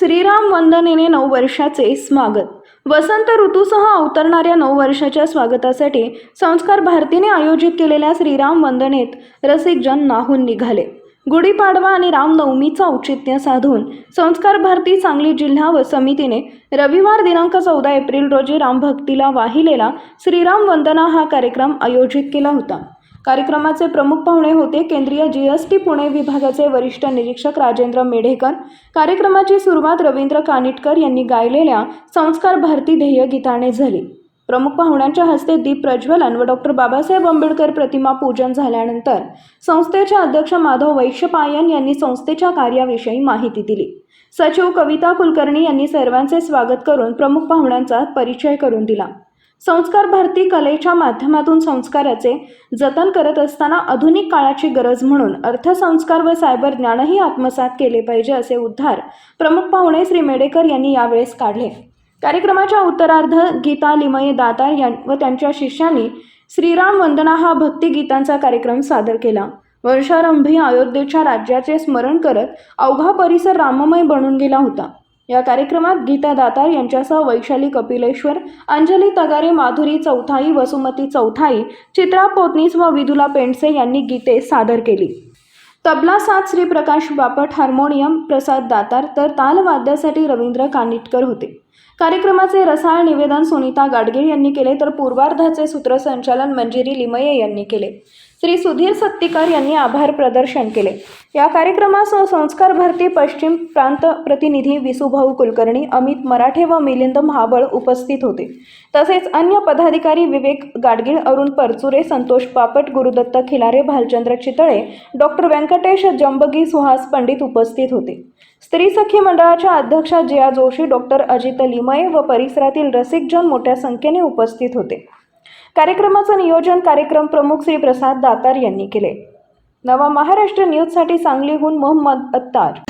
श्रीराम वंदनेने नऊ वर्षाचे स्वागत. वसंत ऋतूसह अवतरणाऱ्या नऊ वर्षाच्या स्वागतासाठी संस्कार भारतीने आयोजित केलेल्या श्रीराम वंदनेत रसिकजन नाहून निघाले. गुढीपाडवा आणि रामनवमीचं औचित्य साधून संस्कार भारती सांगली जिल्हा व समितीने रविवार दिनांक चौदा एप्रिल रोजी रामभक्तीला वाहिलेला श्रीराम वंदना हा कार्यक्रम आयोजित केला होता. कार्यक्रमाचे प्रमुख पाहुणे होते केंद्रीय जीएसटी पुणे विभागाचे वरिष्ठ निरीक्षक राजेंद्र मेढेकर. कार्यक्रमाची सुरुवात रवींद्र कानिटकर यांनी गायलेल्या संस्कार भारती ध्येय गीताने झाली. प्रमुख पाहुण्यांच्या हस्ते दीप प्रज्वलन व डॉक्टर बाबासाहेब आंबेडकर प्रतिमा पूजन झाल्यानंतर संस्थेचे अध्यक्ष माधव वैश्यपायन यांनी संस्थेच्या कार्याविषयी माहिती दिली. सचिव कविता कुलकर्णी यांनी सर्वांचे स्वागत करून प्रमुख पाहुण्यांचा परिचय करून दिला. संस्कार भारती कलेच्या माध्यमातून संस्काराचे जतन करत असताना आधुनिक काळाची गरज म्हणून अर्थसंस्कार व सायबर ज्ञानही आत्मसात केले पाहिजे असे उद्धार प्रमुख पाहुणे श्री मेडेकर यांनी यावेळेस काढले. कार्यक्रमाच्या उत्तरार्ध गीता लिमये दातार यां व त्यांच्या शिष्यांनी श्रीराम वंदना हा भक्तिगीतांचा कार्यक्रम सादर केला. वर्षारंभी अयोध्येच्या राज्याचे स्मरण करत अवघा परिसर राममय बनून गेला होता. या कार्यक्रमात गीता दातार यांच्यासह वैशाली कपिलेश्वर अंजली तगारे माधुरी चौथाई वसुमती चौथाई चित्रा पोतनीस व विदुला पेंडसे यांनी गीते सादर केली. तबला साथ श्री प्रकाश बापट हार्मोनियम प्रसाद दातार तर तालवाद्यासाठी रवींद्र कानिटकर होते. कार्यक्रमाचे रसाळ निवेदन सुनीता गाडगीळ यांनी केले तर पूर्वार्धाचे सूत्रसंचालन मंजिरी लिमये यांनी केले. श्री सुधीर सत्तीकर यांनी आभार प्रदर्शन केले. या कार्यक्रमासह संस्कार भारती पश्चिम प्रांत प्रतिनिधी विसुभाऊ कुलकर्णी अमित मराठे व मिलिंद महाबळ उपस्थित होते. तसेच अन्य पदाधिकारी विवेक गाडगीळ अरुण परचुरे संतोष पापट गुरुदत्त खिलारे भालचंद्र चितळे डॉक्टर व्यंकटेश जंबगी सुहास पंडित उपस्थित होते. स्त्री सखी मंडळाच्या अध्यक्षा जिया जोशी डॉक्टर अजित लिमये व परिसरातील रसिकजन मोठ्या संख्येने उपस्थित होते. कार्यक्रमाचं नियोजन कार्यक्रम प्रमुख श्री प्रसाद दातार यांनी केले. नवा महाराष्ट्र न्यूजसाठी सांगलीहून मोहम्मद अत्तार.